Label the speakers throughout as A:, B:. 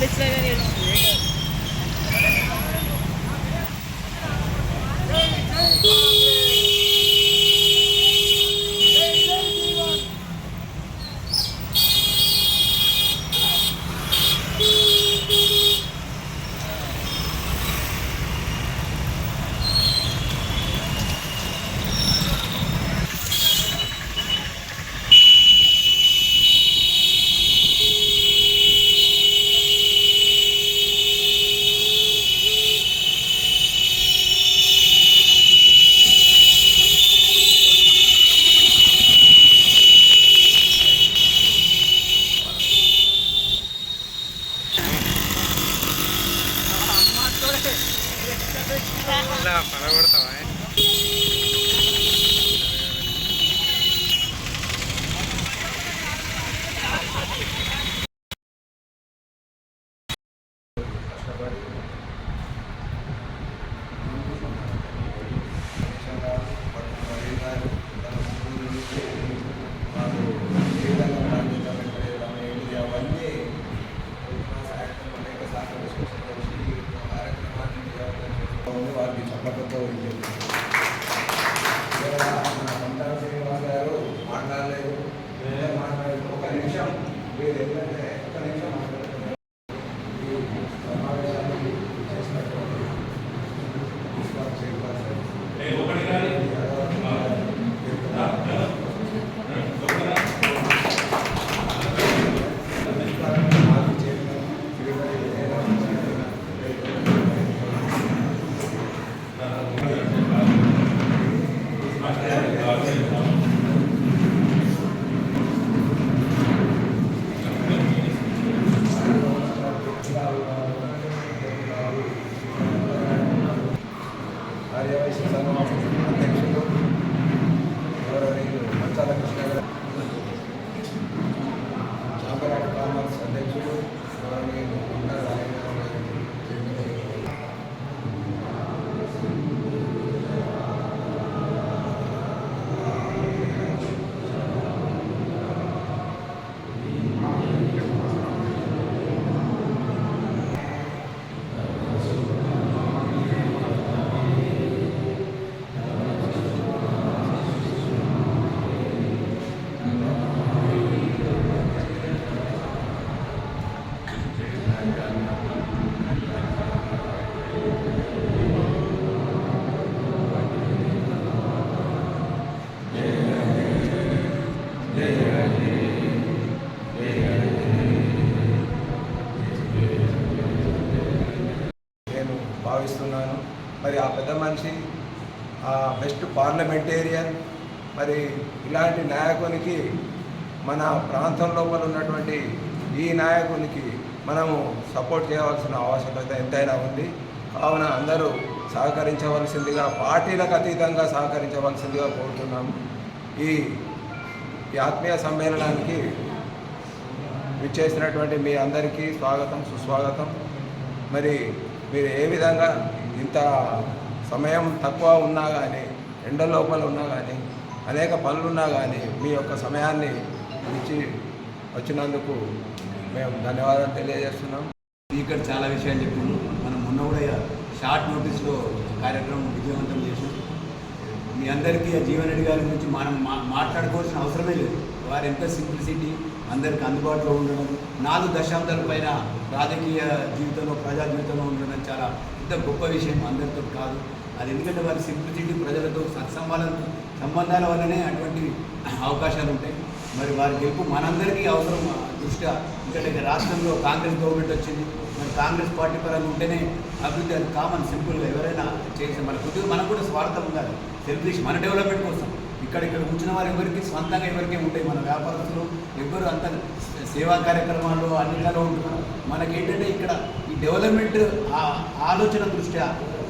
A: വിളിച്ചു పార్లమెంటేరియన్ మరి ఇలాంటి నాయకునికి మన ప్రాంతం లోపల ఉన్నటువంటి ఈ నాయకునికి మనము సపోర్ట్ చేయవలసిన ఆవశ్యకత ఎంతైనా ఉంది. కావున అందరూ సహకరించవలసిందిగా పార్టీలకు అతీతంగా సహకరించవలసిందిగా కోరుతున్నాము ఈ ఆత్మీయ సమ్మేళనానికి విచ్చేసినటువంటి మీ అందరికీ స్వాగతం సుస్వాగతం. మరి మీరు ఏ విధంగా ఇంత సమయం తక్కువ ఉన్నా కానీ ఎండ లోపల ఉన్నా కానీ అనేక పనులు ఉన్నా కానీ మీ యొక్క సమయాన్ని ఇచ్చి వచ్చినందుకు మేము ధన్యవాదాలు తెలియజేస్తున్నాం.
B: స్పీకర్ చాలా విషయాలు చెప్పిండు మనం మొన్న కూడా షార్ట్ నోటీస్లో కార్యక్రమం విజయవంతం చేసాం మీ అందరికీ ఆ జీవన్ రెడ్డి గారి గురించి మనం మా మాట్లాడుకోవాల్సిన అవసరమే లేదు. వారు ఎంత సింప్లిసిటీ అందరికి అందుబాటులో ఉండడం నాలుగు దశాబ్దాల పైన రాజకీయ జీవితంలో ప్రజా జీవితంలో ఉండడం చాలా ఇంత గొప్ప విషయం అందరితో కాదు. అది ఎందుకంటే వారి సింప్లిసిటీ ప్రజలతో సత్సంబాల సంబంధాల వల్లనే అటువంటి అవకాశాలు ఉంటాయి. మరి వారి గెలుపు మనందరికీ అవసరం. దృష్ట్యా ఎందుకంటే రాష్ట్రంలో కాంగ్రెస్ గవర్నమెంట్ వచ్చింది. మరి కాంగ్రెస్ పార్టీ పరంగా ఉంటేనే అభివృద్ధి అది కామన్ సింపుల్గా ఎవరైనా చేసే మన కొద్దిగా మనకు కూడా స్వార్థం ఉండాలి. సెల్ఫిష్ మన డెవలప్మెంట్ కోసం. ఇక్కడ ఇక్కడ కూర్చున్న వారు ఎవరికి సొంతంగా ఎవరికే ఉంటాయి? మన వ్యాపారస్తులు ఎవరు అంత సేవా కార్యక్రమాల్లో అన్నిటిలో ఉంటున్నారు మనకేంటంటే ఇక్కడ ఈ డెవలప్మెంట్ ఆ ఆలోచన దృష్ట్యా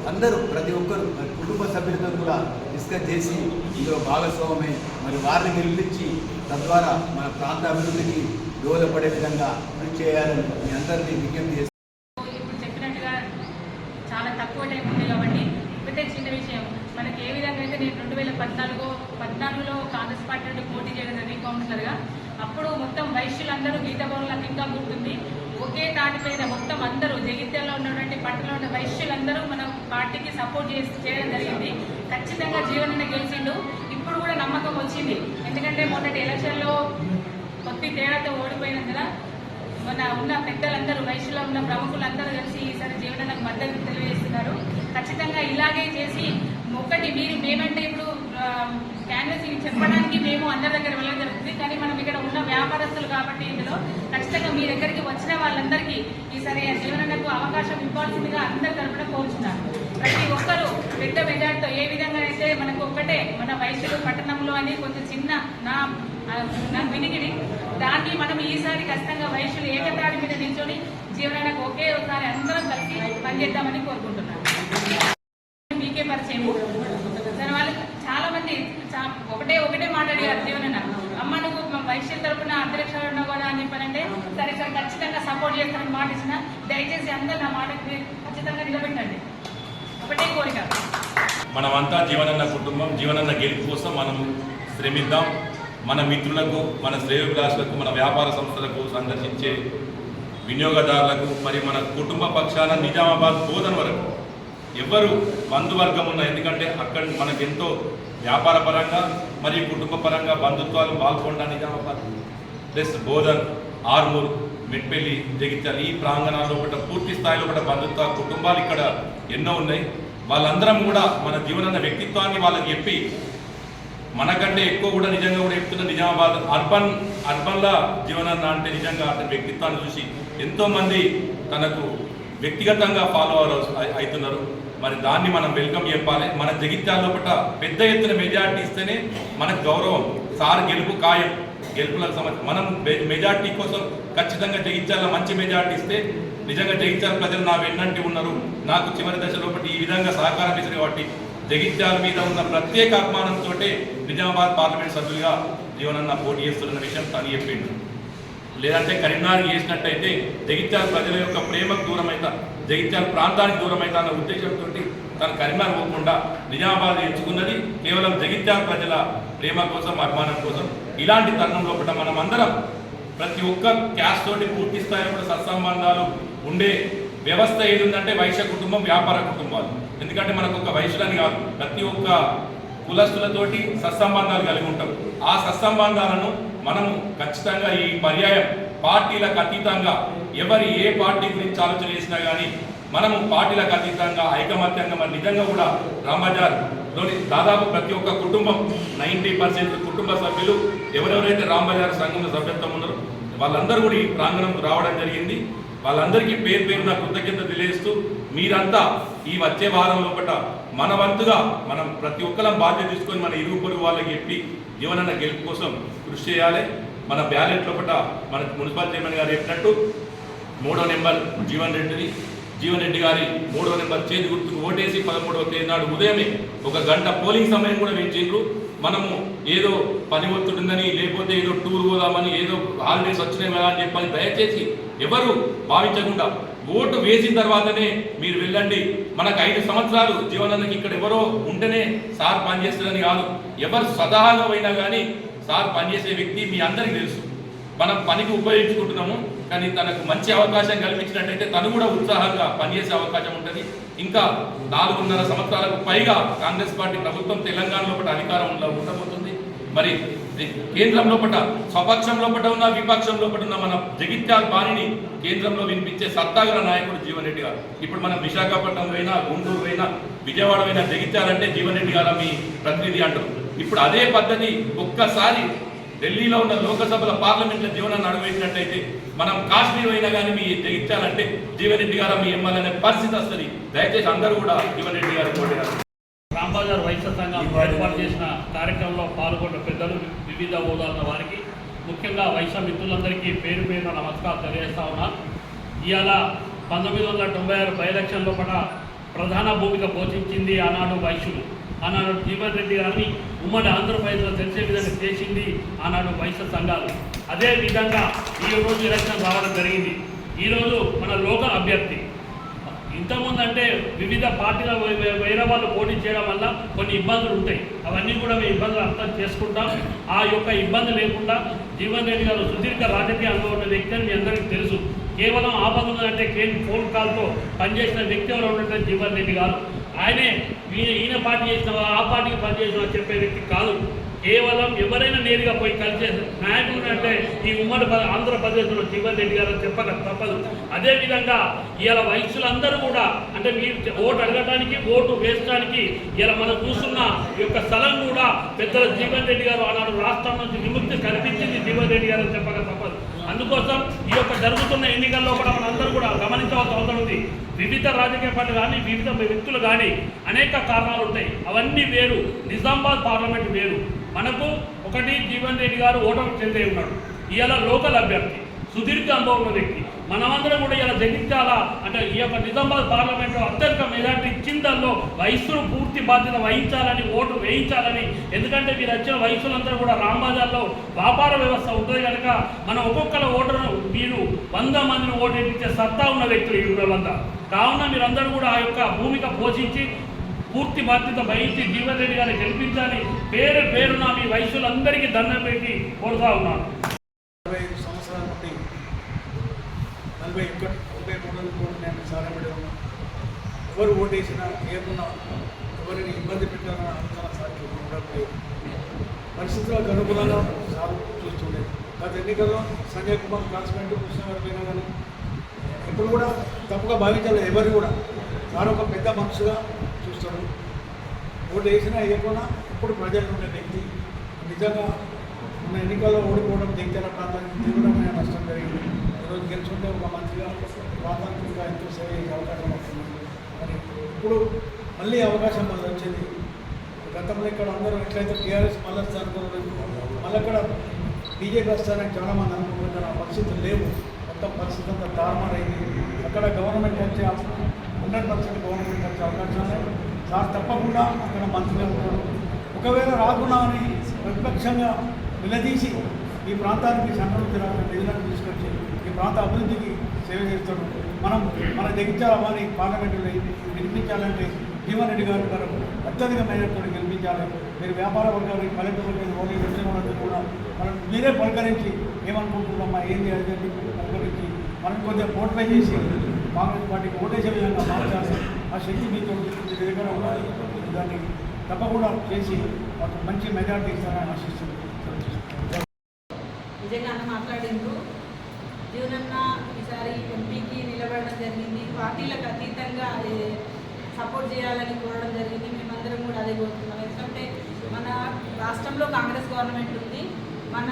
B: అందరూ ప్రతి ఒక్కరు మరి కుటుంబ సభ్యులతో కూడా డిస్కస్ చేసి ఇందులో భాగస్వామ్యం మరి వారిని గెలిపించి తద్వారా మన ప్రాంత అభివృద్ధికి దోహదపడే విధంగా కృషి చేయాలని మీ అందరినీ విజ్ఞప్తి చేస్తాను
C: ఇప్పుడు చెప్పినట్టుగా చాలా తక్కువ టైం ఉంది కాబట్టి ఒకటే చిన్న విషయం. మనకి ఏ విధంగా అయితే నేను రెండు వేల పద్నాలుగు పద్నాలుగులో కాంగ్రెస్ పార్టీ నుండి పోటీ చేయడం జరిగింది కౌన్సిలర్గా అప్పుడు మొత్తం వైశ్యులందరూ గీత భవన్లకు ఇంకా గుర్తుంది ఒకే దాటిపైన మొత్తం అందరూ జగిత్యాలలో ఉన్నటువంటి పట్టణంలో ఉన్న వైశ్యులందరూ మన పార్టీకి సపోర్ట్ చేసి చేయడం జరిగింది. ఖచ్చితంగా జీవనన్న గెలిచిండు. ఇప్పుడు కూడా నమ్మకం వచ్చింది. ఎందుకంటే మొన్నటి ఎలక్షన్లో కొద్ది తేడాతో ఓడిపోయినందున మన ఉన్న పెద్దలందరూ వయసులో ఉన్న ప్రముఖులందరూ కలిసి ఈసారి జీవనానికి మద్దతు తెలియజేస్తున్నారు. ఖచ్చితంగా ఇలాగే చేసి ఒకటి మీరు మేమంటే ఇప్పుడు క్యాన్వసింగ్ చెప్పడానికి మేము అందరి దగ్గర వెళ్ళడం జరుగుతుంది. కానీ మనం ఇక్కడ ఉన్న వ్యాపారస్తులు కాబట్టి ఇందులో ఖచ్చితంగా మీ దగ్గరికి వచ్చిన వాళ్ళందరికీ ఈసారి ఆ జీవనకు అవకాశం ఇవ్వాల్సిందిగా అందరి తరపున కోరుచున్నారు ప్రతి ఒక్కరూ పెద్ద మెజార్టీతో ఏ విధంగా అయితే మనకు ఒక్కటే మన వైద్యులు పట్టణంలో అని కొంచెం చిన్న నా నా వినికిడి దాన్ని మనం ఈసారి ఖచ్చితంగా వైశ్యులు ఏకతాడి మీద నిల్చొని జీవనానికి ఒకే ఒకసారి అందరం కలిసి పనిచేద్దామని కోరుకుంటున్నాను. మీకే పరిచయం దాని వాళ్ళు చాలా మంది చా- ఒకటే ఒకటే మాట్లాడి జీవనన్న అమ్మ నువ్వు మా తరపున అధ్యక్షుడు ఉన్నావు కదా అని చెప్పానంటే సరే సార్ ఖచ్చితంగా సపోర్ట్ చేస్తానని మాట ఇచ్చిన దయచేసి అందరూ నా మాట ఖచ్చితంగా నిలబెట్టండి. ఒకటే కోరిక.
D: మనమంతా జీవనన్న కుటుంబం జీవనన్న గెలుపు కోసం మనం శ్రమిద్దాం. మన మిత్రులకు మన శ్రేయోభిలాషులకు మన వ్యాపార సంస్థలకు సందర్శించే వినియోగదారులకు మరి మన కుటుంబ పక్షాన నిజామాబాద్ బోధన వరకు. ఎవ్వరు బంధువర్గం ఉన్న ఎందుకంటే అక్కడ మనకెంతో వ్యాపార పరంగా మరియు కుటుంబ పరంగా బంధుత్వాలు పాల్గొండ నిజామాబాద్ ప్లస్ బోధన్ ఆర్మూర్ మెట్పల్లి జగిత్యాల ఈ ప్రాంగణాల్లో కూడా పూర్తి స్థాయిలో కూడా బంధుత్వ కుటుంబాలు ఇక్కడ ఎన్నో ఉన్నాయి. వాళ్ళందరం కూడా మన జీవనన్న వ్యక్తిత్వాన్ని వాళ్ళకి చెప్పి మనకంటే ఎక్కువ కూడా నిజంగా కూడా చెప్తున్న నిజామాబాద్ అర్బన్ అర్బన్లా జీవనన్న అంటే నిజంగా అతని వ్యక్తిత్వాన్ని చూసి ఎంతోమంది తనకు వ్యక్తిగతంగా ఫాలో అవుతున్నారు. మరి దాన్ని మనం వెల్కమ్ చెప్పాలి. మన జగిత్యాల లోపల పెద్ద ఎత్తున మెజార్టీ ఇస్తేనే మనకు గౌరవం సార్ గెలుపు ఖాయం. గెలుపులకు సంబంధించి మనం మెజార్టీ కోసం ఖచ్చితంగా జగిత్యాల మంచి మెజార్టీ ఇస్తే నిజంగా జగిత్యాల ప్రజలు నా వెన్నంటి ఉన్నారు. నాకు చివరి దశ లోపల ఈ విధంగా సహకారం ఇచ్చిన కాబట్టి జగిత్యాల మీద ఉన్న ప్రత్యేక అభిమానంతో నిజామాబాద్ పార్లమెంట్ సభ్యులుగా జీవనన్న పోటీ చేస్తున్న విషయం తను చెప్పిండు. లేదంటే కరీంనగర్ చేసినట్టయితే జగిత్యాల ప్రజల యొక్క ప్రేమకు దూరం జగిత్యాల ప్రాంతానికి దూరమైందన్న ఉద్దేశంతో తను కరీంనగర్ పోకుండా నిజామాబాద్ ఎంచుకున్నది కేవలం జగిత్యాల ప్రజల ప్రేమ కోసం అభిమానం కోసం. ఇలాంటి తరుణంలో కూడా మనం అందరం ప్రతి ఒక్క క్యాష్ తోటి పూర్తి స్థాయిలో కూడా సత్సంబంధాలు ఉండే వ్యవస్థ ఏది ఉందంటే వైశ్య కుటుంబం వ్యాపార కుటుంబాలు. ఎందుకంటే మనకు ఒక వైశ్యులని కాదు ప్రతి ఒక్క కులస్తులతోటి సత్సంబంధాలు కలిగి ఉంటాం. ఆ సత్సంబంధాలను మనము ఖచ్చితంగా ఈ పర్యాయం పార్టీలకు అతీతంగా ఎవరి ఏ పార్టీ గురించి ఆలోచన చేసినా కానీ మనము పార్టీలకు అతీతంగా ఐకమత్యంగా మరి నిజంగా కూడా రాంబజార్లోని దాదాపు ప్రతి ఒక్క కుటుంబం నైంటీ పర్సెంట్ కుటుంబ సభ్యులు ఎవరెవరైతే రాంబజార్ సంఘంలో సభ్యత్వం ఉన్నారో వాళ్ళందరూ కూడా ఈ ప్రాంగణంకు రావడం జరిగింది. వాళ్ళందరికీ పేరు పేరు నా కృతజ్ఞత తెలియజేస్తూ మీరంతా ఈ వచ్చే వారం లోపల మన వంతుగా మనం ప్రతి ఒక్కరం బాధ్యత తీసుకొని మన ఇరుగు పొరుగు వాళ్ళకి చెప్పి జీవనన్న గెలుపు కోసం కృషి చేయాలి. మన బ్యాలెట్ లోపల మన మున్సిపల్ చైర్మన్ గారు చెప్పినట్టు మూడో నెంబర్ జీవన్ రెడ్డిని జీవన్ రెడ్డి గారి మూడో నెంబర్ చేతి గుర్తుకు ఓటేసి పదమూడవ తేదీ నాడు ఉదయమే ఒక గంట పోలింగ్ సమయం కూడా వేయించిండ్రు. మనము ఏదో పని ఒత్తిడి ఉందని లేకపోతే ఏదో టూర్ పోదామని ఏదో హాలిడేస్ వచ్చినాయి కదా అని చెప్పని దయచేసి ఎవరు భావించకుండా ఓటు వేసిన తర్వాతనే మీరు వెళ్ళండి. మనకు ఐదు సంవత్సరాలు జీవనానికి ఇక్కడ ఎవరో ఉంటేనే సార్ పనిచేస్తుందని కాదు. ఎవరు స్వతహాగా పోయినా కానీ సార్ పనిచేసే వ్యక్తి మీ అందరికీ తెలుసు. మనం పనికి ఉపయోగించుకుంటున్నాము కానీ తనకు మంచి అవకాశం కల్పించినట్టయితే తను కూడా ఉత్సాహంగా పనిచేసే అవకాశం ఉంటుంది. ఇంకా నాలుగున్నర సంవత్సరాలకు పైగా కాంగ్రెస్ పార్టీ ప్రభుత్వం తెలంగాణ లోపల అధికారంలో ఉండబోతుంది. మరి కేంద్రంలో కేంద్రం లోపల స్వపక్షం లోపల ఉన్న విపక్షం లోపల ఉన్న మన జగిత్యాల బాణిని కేంద్రంలో వినిపించే సత్తాగల నాయకుడు జీవన్ రెడ్డి గారు. ఇప్పుడు మనం విశాఖపట్నం పోయినా గుంటూరు పోయినా విజయవాడ పోయినా జగిత్యాలంటే జీవన్ రెడ్డి గారు మీ ప్రతినిధి అంటారు. ఇప్పుడు అదే పద్ధతి ఒక్కసారి ఢిల్లీలో ఉన్న లోకసభల పార్లమెంట్లో జీవనాన్ని అడుగుపెట్టినట్టయితే మనం కాశ్మీర్ అయినా కానీ మీ జగించాలంటే జీవన్ రెడ్డి గారు మీ ఎమ్మెల్యే అనే పరిస్థితి వస్తుంది. దయచేసి అందరూ కూడా జీవన్ రెడ్డి గారు
E: రాంబజార్ వైశ్య సంఘం ఏర్పాటు చేసిన కార్యక్రమంలో పాల్గొన్న పెద్దలు వివిధ హోదాల వారికి ముఖ్యంగా వైశ్య మిత్రులందరికీ పేరు పేరున నమస్కారం తెలియజేస్తా ఉన్నాను ఇవాళ పంతొమ్మిది వందల తొంభై ఆరు బై ఎలక్షన్ లోపల ప్రధాన భూమిక పోషించింది ఆనాడు వైశ్యులు. ఆనాడు జీవన్ రెడ్డి గారిని ఉమ్మడి ఆంధ్రప్రదేశ్లో తెలిసే విధంగా చేసింది ఆనాడు వైశ్య సంఘాలు. అదే విధంగా ఈ రోజు ఎలక్షన్ రావడం జరిగింది. ఈరోజు మన లోకల్ అభ్యర్థి. ఇంతకుముందు అంటే వివిధ పార్టీల వేరే వాళ్ళు పోటీ చేయడం వల్ల కొన్ని ఇబ్బందులు ఉంటాయి. అవన్నీ కూడా మేము ఇబ్బందులు అర్థం చేసుకుంటాం. ఆ యొక్క ఇబ్బంది లేకుండా జీవన్ రెడ్డి గారు సుదీర్ఘ రాజకీయ అనుభవం ఉన్న వ్యక్తి అని మీ అందరికీ తెలుసు. కేవలం ఆపద అంటే ఫోన్ కాల్తో పనిచేసిన వ్యక్తి ఎవరు ఉన్నట్టు జీవన్ రెడ్డి గారు. ఆయనే ఈయన ఈయన పార్టీ చేసిన ఆ పార్టీకి పనిచేసిన చెప్పే వ్యక్తి కాదు. కేవలం ఎవరైనా నేరుగా పోయి కలిసే నాయకుడు అంటే ఈ ఉమ్మడి ఆంధ్రప్రదేశ్లో జీవన్ రెడ్డి గారు చెప్పక తప్పదు. అదేవిధంగా ఇవాళ వయసులందరూ కూడా అంటే మీరు ఓటు అడగటానికి ఓటు వేయడానికి ఇలా మనం చూస్తున్న ఈ యొక్క స్థలం కూడా పెద్దల జీవన్ రెడ్డి గారు ఆనాడు రాష్ట్రం నుంచి విముక్తి కల్పించింది జీవన్ రెడ్డి గారు చెప్పక తప్పదు. అందుకోసం ఈ యొక్క జరుగుతున్న ఎన్నికల్లో కూడా మనందరూ కూడా గమనించవలసిన అవసరం ఉంది. వివిధ రాజకీయ పార్టీలు కానీ వివిధ వ్యక్తులు కానీ అనేక కారణాలు ఉంటాయి. అవన్నీ వేరు. నిజామాబాద్ పార్లమెంట్ వేరు. మనకు ఒకటి జీవన్ రెడ్డి గారు ఓటమి చెందే ఉన్నాడు. ఇవాళ లోకల్ అభ్యర్థి. సుదీర్ఘ అనుభవం ఉన్న వ్యక్తి. మనమందరం కూడా ఇలా జగించాలా? అంటే ఈ యొక్క నిజామాబాద్ పార్లమెంట్లో అత్యధిక మెజార్టీ ఇచ్చిన దానిలో వయస్సును పూర్తి బాధ్యత వహించాలని ఓటు వేయించాలని. ఎందుకంటే మీరు వచ్చిన వయసులందరూ కూడా రాంబజార్లో వ్యాపార వ్యవస్థ ఉంటుంది కనుక మనం ఒక్కొక్కరు ఓటర్ను మీరు వంద మందిని ఓటేపించే సత్తా ఉన్న వ్యక్తులు ఈ ఊళ్ళంతా కావున మీరందరూ కూడా ఆ యొక్క భూమిక పోషించి పూర్తి బాధ్యత వహించి జీవన్ రెడ్డి గారిని గెలిపించాలి పేరు పేరున మీ వయసులందరికీ దండం పెట్టి కోరుతా ఉన్నాను
F: నలభై ఐదు సంవత్సరాల నుండి నలభై ఒకటి నలభై మూడు కూడా నేను సారపడి ఉన్నా ఎవరు ఓటేసినా ఏమన్నా ఎవరిని ఇబ్బంది పెట్టాలన్న ఆలోచన సాధ్యం ఉండడం లేదు పరిస్థితులకు అనుగుణంగా సాగు చూస్తుండే. గత ఎన్నికల్లో సంజయ్ కుమార్ క్లాస్మేట్ కృష్ణ గారు పోయినా కానీ ఎప్పుడు కూడా తప్పుగా భావించలేదు ఎవరు కూడా. సార్ ఒక పెద్ద మనుషుగా చూస్తాడు ఓటు వేసినా వేయకుండా ఇప్పుడు ప్రజలు ఉండే వ్యక్తి. నిజంగా మన ఎన్నికల్లో ఓడిపోవడం జగిత్యాల ప్రాంతానికి తీవ్రమైన నష్టం జరిగింది. ఈరోజు గెలుచుకుంటే ఒక మంత్రిగా ప్రాంతానికి ఇంకా ఎంతో సేవ చేసే అవకాశం వస్తుంది ఇప్పుడు మళ్ళీ అవకాశం మళ్ళీ వచ్చింది. గతంలో ఇక్కడ అందరూ ఎట్లయితే టీఆర్ఎస్ మళ్ళీ అనుకున్నారు మళ్ళీ ఇక్కడ బీజేపీ వస్తారని చాలామంది అనుకుంటున్నారు. ఆ పరిస్థితులు లేవు. మొత్తం పరిస్థితి అంతా తారుమారైంది అక్కడ గవర్నమెంట్ వచ్చే హండ్రెడ్ పర్సెంట్ గవర్నమెంట్ వచ్చే అవకాశాలు సార్ తప్పకుండా అక్కడ మంత్రులే ఉంటారు. ఒకవేళ రాకుండా అని ప్రతిపక్షంగా నిలదీసి ఈ ప్రాంతానికి సంక్రమించి నిధులను తీసుకొచ్చి ఈ ప్రాంత అభివృద్ధికి సేవ చేస్తాడు మనం మన తెగించాలని పార్లమెంటులో నిర్మించాలంటే జీవన్ రెడ్డి గారు గారు అత్యధిక మేరతో గెలిపించాలి. మీరు వ్యాపార వర్గానికి కలెక్టర్ వర్గానికి ఓన్లీ వచ్చిన కూడా మనం మీరే పలకరించి ఏమనుకుంటున్నామా ఏంది అని చెప్పి పలకరించి మనం కొద్దిగా ఓట్లై చేసి కాంగ్రెస్ పార్టీకి ఓటేసే విధంగా మార్చాలి. ఆ శక్తి మీతో మీ దగ్గర ఉండాలి. దాన్ని తప్పకుండా చేసి మాకు మంచి మెజార్టీ ఇస్తారని ఆశిస్తున్నాను
G: నిజంగా అన్న మాట్లాడిండ్రు. జీవనన్న ఈసారి ఎంపీకి నిలబడడం జరిగింది పార్టీలకు అతీతంగా అది సపోర్ట్ చేయాలని కోరడం జరిగింది. మేమందరం కూడా అదే కోరుతున్నాం ఎందుకంటే మన రాష్ట్రంలో కాంగ్రెస్ గవర్నమెంట్ ఉంది. మన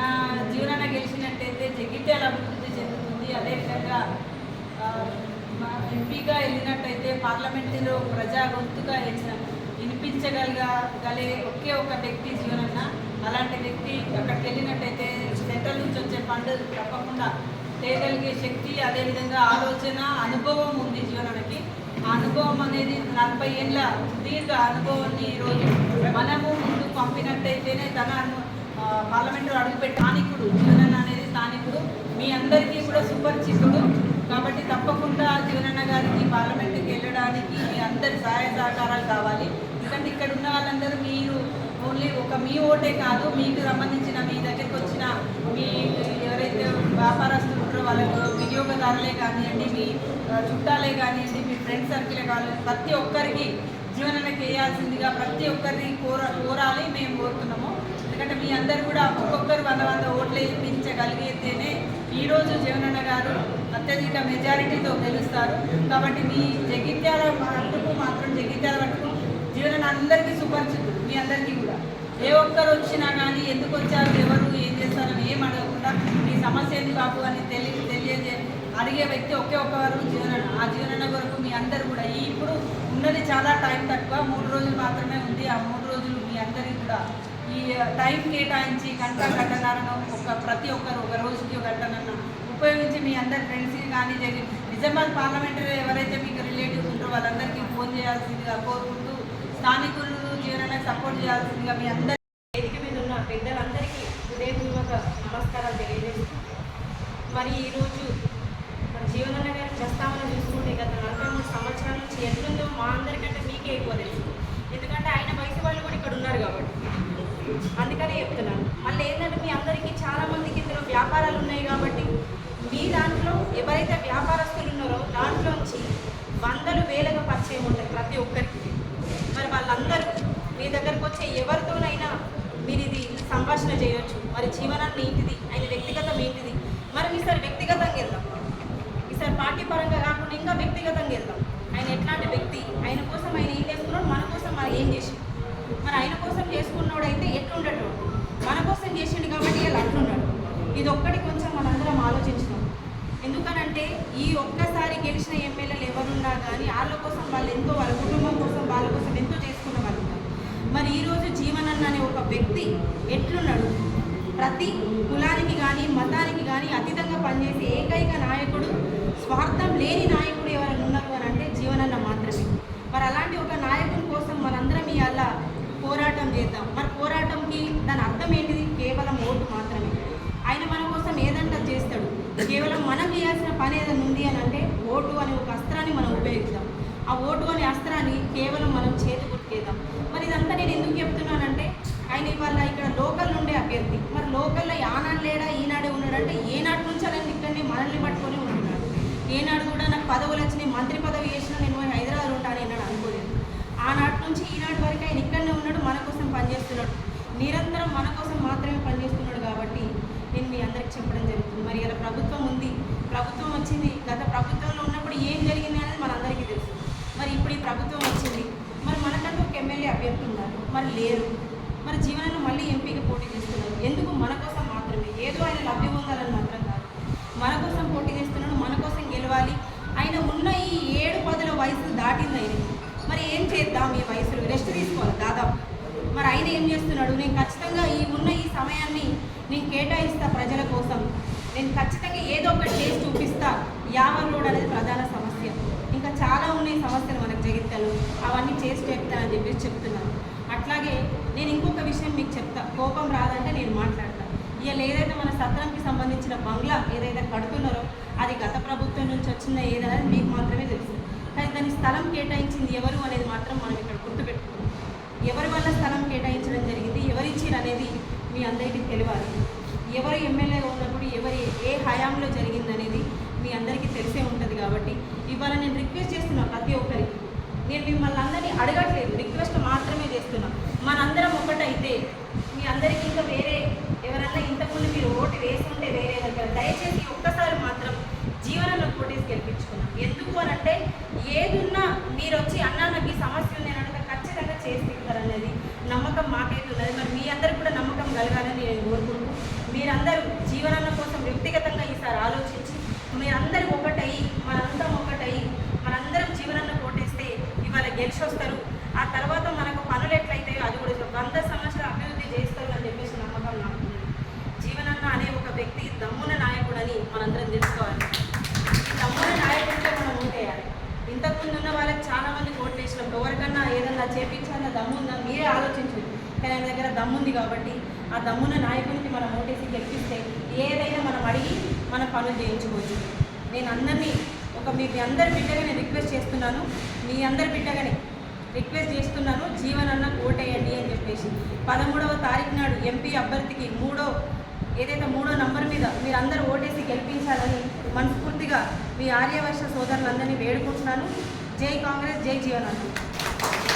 G: జీవనన్న గెలిచినట్టయితే జగిత్యాల అభివృద్ధి చెందుతుంది. అదేవిధంగా ఎంపీగా వెళ్ళినట్టయితే పార్లమెంటులో ప్రజా గొంతుగా ఎన్న- ఒకే ఒక వ్యక్తి జీవనన్న అలాంటి వ్యక్తి అక్కడికి వెళ్ళినట్టయితే సెంట్రల్ నుంచి వచ్చే ఫండ్ తప్పకుండా చేయగలిగే శక్తి అదేవిధంగా ఆలోచన అనుభవం ఉంది జీవనానికి. ఆ అనుభవం అనేది నలభై ఏళ్ళ దీర్ఘ అనుభవాన్ని ఈరోజు మనము ముందు పంపినట్టయితేనే తన అను- పార్లమెంటులో అడుగుపెట్టి స్థానికుడు జీవనన్న అనేది స్థానికుడు మీ అందరికీ కూడా సుపరిచితుడు. కాబట్టి తప్పకుండా జీవనన్న గారికి పార్లమెంట్కి వెళ్ళడానికి మీ అందరి సహాయ సహకారాలు కావాలి. ఎందుకంటే ఇక్కడ ఉన్న వాళ్ళందరూ మీరు ఓన్లీ ఒక మీ ఓటే కాదు మీకు సంబంధించిన మీ దగ్గరికి వచ్చిన మీ ఎవరైతే వ్యాపారస్తులు ఉన్నప్పుడు వాళ్ళకు వినియోగదారులే కానివ్వండి మీ చుట్టాలే కానివ్వండి మీ ఫ్రెండ్ సర్కిలే కానివ్వండి ప్రతి ఒక్కరికి జీవనానికి చేయాల్సిందిగా ప్రతి ఒక్కరిని కోర కోరాలి మేము కోరుతున్నాము. ఎందుకంటే మీ అందరు కూడా ఒక్కొక్కరు వంద వంద ఓట్లు వేయించగలిగితేనే ఈరోజు జీవనన్న గారు అత్యధిక మెజారిటీతో గెలుస్తారు. కాబట్టి మీ జగిత్యాల మట్టుకు మాత్రం జగిత్యాల మట్టుకు జీవన అందరికీ సుపరిచితుడు మీ అందరికీ కూడా ఏ ఒక్కరు వచ్చినా కానీ ఎందుకు వచ్చారు ఎవరు ఏం చేస్తారని ఏం అడగకుండా మీ సమస్య ఏంది బాబు అని తెలియ తెలియజే అడిగే వ్యక్తి ఒకే ఒక్కరు జీవన ఆ జీవనన్న వరకు మీ అందరు కూడా. ఈ ఇప్పుడు ఉన్నది చాలా టైం తక్కువ మూడు రోజులు మాత్రమే ఉంది. ఆ మూడు రోజులు మీ అందరికీ కూడా ఈ టైం కేటాయించి గంట గంటన్నరను ఒక ప్రతి ఒక్కరు ఒక రోజుకి ఒక గంటనన్న ఉపయోగించి మీ అందరి ఫ్రెండ్స్కి కానీ జరిగి నిజామాబాద్ పార్లమెంటరీ ఎవరైతే మీకు రిలేటివ్స్ ఉంటారో వాళ్ళందరికీ ఫోన్ చేయాల్సిందిగా కోరుకుంటూ స్థానికులు జీవనానికి సపోర్ట్ చేయాల్సిందిగా మీ అందరి
H: వేదిక మీద ఉన్న పెద్దలందరికీ హృదయపూర్వక నమస్కారాలు తెలియజేస్తూ మరి ఈరోజు మన జీవనన్న గారి ప్రస్తావన చూసుకుంటే గత నలభై మూడు సంవత్సరాల నుంచి ఎట్లుందో మా అందరికంటే మీకే ఎక్కువ తెలుసు ఎందుకంటే ఆయన వయసు వాళ్ళు కూడా ఇక్కడ ఉన్నారు కాబట్టి అందుకనే చెప్తున్నాను మళ్ళీ ఏంటంటే మీ అందరికీ చాలా మందికి ఇందులో వ్యాపారాలు ఉన్నాయి కాబట్టి మీ దాంట్లో ఎవరైతే వ్యాపారం వందలు వేలుగా పరిచయం ఉంటాయి ప్రతి ఒక్కరికి మరి వాళ్ళందరూ మీ దగ్గరకు వచ్చే ఎవరితోనైనా మీరు ఇది సంభాషణ చేయొచ్చు మరి జీవనాన్ని ఏంటిది ఆయన వ్యక్తిగతం ఏంటిది మరి ఈసారి వ్యక్తిగతంగా వెళ్దాం ఈసారి పార్టీ పరంగా కాకుండా ఇంకా వ్యక్తిగతంగా వెళ్తాం ఆయన ఎట్లాంటి వ్యక్తి? ఆయన కోసం ఆయన ఏం చేసుకున్నాడు మన కోసం మనం ఏం చేసి మరి ఆయన కోసం చేసుకున్నాడు అయితే ఎట్లుండేటోడు మన కోసం చేసిండు కాబట్టి ఇలా అట్లున్నాడు. ఇది ఒక్కటి కొంచెం మనందరం ఆలోచించినాం ఎందుకనంటే ఈ ఒక్కసారి గెలిచిన ఎమ్మెల్యేలు ఎవరున్నా కానీ వాళ్ళ కోసం వాళ్ళు ఎంతో వాళ్ళ కుటుంబం కోసం వాళ్ళ కోసం ఎంతో చేసుకున్న వాళ్ళు మరి ఈరోజు జీవనన్న అనే ఒక వ్యక్తి ఎట్లున్నాడు? ప్రతి కులానికి కానీ మతానికి కానీ అతీతంగా పనిచేసే ఏకైక నాయకుడు స్వార్థం లేని నాయకుడు ఎవరైనా ఉన్నారు అని అంటే జీవనన్న మాత్రమే. మరి అలాంటి ఒక నాయకుని కోసం మనందరం ఇవాళ పోరాటం చేద్దాం. మరి పోరాటంకి దాని అర్థం ఏంటిది? కేవలం ఓటు మాత్రమే. ఆయన మన కోసం ఏదంటే చేస్తాడు? కేవలం మనం చేయాల్సిన పని ఏదైనా ఉంది అని అంటే ఓటు అనే ఒక అస్త్రాన్ని మనం ఉపయోగిద్దాం. ఆ ఓటు అనే అస్త్రాన్ని కేవలం మనం చేతి కుట్టుకేద్దాం మరి ఇదంతా నేను ఎందుకు చెప్తున్నానంటే ఆయన ఇవాళ ఇక్కడ లోకల్ నుండే అభ్యర్థి. మరి లోకల్లో ఆనాడు లేడా? ఈనాడే ఉన్నాడంటే ఏనాటి నుంచి ఆయన ఇక్కడనే మనల్ని పట్టుకొని ఉంటున్నాడు ఏనాడు కూడా నాకు పదవులు వచ్చినాయి మంత్రి పదవి చేసినా నేను పోయి హైదరాబాద్ ఉంటాను అన్నాడు అనుకోలేదు. ఆనాటి నుంచి ఈనాటి వరకు ఆయన ఇక్కడనే ఉన్నాడు మన కోసం పనిచేస్తున్నాడు. నిరంతరం మన కోసం మాత్రమే పనిచేస్తున్నాడు కాబట్టి నేను మీ అందరికి చెప్పడం జరుగుతుంది. మరి ఇలా ప్రభుత్వం ఉంది ప్రభుత్వం వచ్చింది గత ప్రభుత్వంలో ఉన్నప్పుడు ఏం జరిగింది అనేది మనందరికీ తెలుసు. మరి ఇప్పుడు ఈ ప్రభుత్వం వచ్చింది మరి మనకంటూ ఒక ఎమ్మెల్యే అభ్యర్థి ఉన్నారు మరి లేరు. మరి జీవనంలో మళ్ళీ ఎంపీకి పోటీ చేస్తున్నారు. కేటాయిస్తా ప్రజల కోసం. నేను ఖచ్చితంగా ఏదో ఒకటి చేసి చూపిస్తా. యావర్ రోడ్ అనేది ప్రధాన సమస్య. ఇంకా చాలా ఉన్నాయి సమస్యలు మనకు జగిత్తాలు అవన్నీ చేసి చెప్తానని చెప్పేసి చెప్తున్నాను. అట్లాగే నేను ఇంకొక విషయం మీకు చెప్తా. కోపం రాదంటే నేను మాట్లాడతా. ఇవాళ ఏదైతే మన సత్రంకి సంబంధించిన బంగ్లా ఏదైతే కడుతున్నారో అది గత ప్రభుత్వం నుంచి వచ్చిందా ఏదనేది మీకు మాత్రమే తెలుసు. కానీ దాని స్థలం కేటాయించింది ఎవరు అనేది మాత్రం మనం ఇక్కడ గుర్తుపెట్టుకున్నాం ఎవరి వల్ల స్థలం కేటాయించడం జరిగింది? ఎవరిచ్చిన అనేది మీ అందరికీ తెలియాలి. ఎవరు ఎమ్మెల్యేగా ఉన్నప్పుడు ఎవరి ఏ హయాంలో జరిగిందనేది మీ అందరికీ తెలిసే ఉంటుంది కాబట్టి ఇవాళ నేను రిక్వెస్ట్ చేస్తున్నా ప్రతి ఒక్కరికి. నేను మిమ్మల్ని అందరినీ అడగట్లేదు రిక్వెస్ట్ మాత్రమే చేస్తున్నా. మనందరం ఒకటైతే మీరందరూ జీవనాల కోసం వ్యక్తిగతంగా ఈసారి ఆలోచించి మీరందరూ ఒకటయి మనందరం ఒకటయి మనందరం జీవనాన్ని కోటేస్తే ఇవాళ గెలిచి వస్తారు ఆ తర్వాత మనకు పనులు ఎట్లయితాయో అది కూడా ఒక వంద సంవత్సరాలు అభివృద్ధి చేస్తారు అని చెప్పేసి నమ్మకం నాకు జీవనన్న అనే ఒక వ్యక్తి దమ్మున నాయకుడని మనందరం తెలుసుకోవాలి. ఈ దమ్మున నాయకుడితో మనం ఓటేయాలి. ఇంతకుముందు ఉన్న వాళ్ళకి చాలా మంది ఓట్లు వేసినాం ఎవరికన్నా ఏదన్నా చేపించాలన్న దమ్ముందా మీరే ఆలోచించండి. కానీ ఆయన దగ్గర దమ్ముంది కాబట్టి ఆ దమ్మున నాయకునికి మనం ఓటేసి గెలిపిస్తే ఏదైనా మనం అడిగి మన పనులు చేయించుకోవచ్చు. నేను అందరినీ ఒక మీ అందరి బిడ్డగా నేను రిక్వెస్ట్ చేస్తున్నాను. మీ అందరి బిడ్డగానే రిక్వెస్ట్ చేస్తున్నాను జీవనన్న ఓటేయండి అని చెప్పేసి. పదమూడవ తారీఖు నాడు ఎంపీ అభ్యర్థికి మూడో ఏదైతే మూడో నంబర్ మీద మీరందరూ ఓటేసి గెలిపించాలని మనస్ఫూర్తిగా మీ ఆర్యవర్ష సోదరులందరినీ వేడుకుంటున్నాను. జై కాంగ్రెస్ జై జీవనన్న.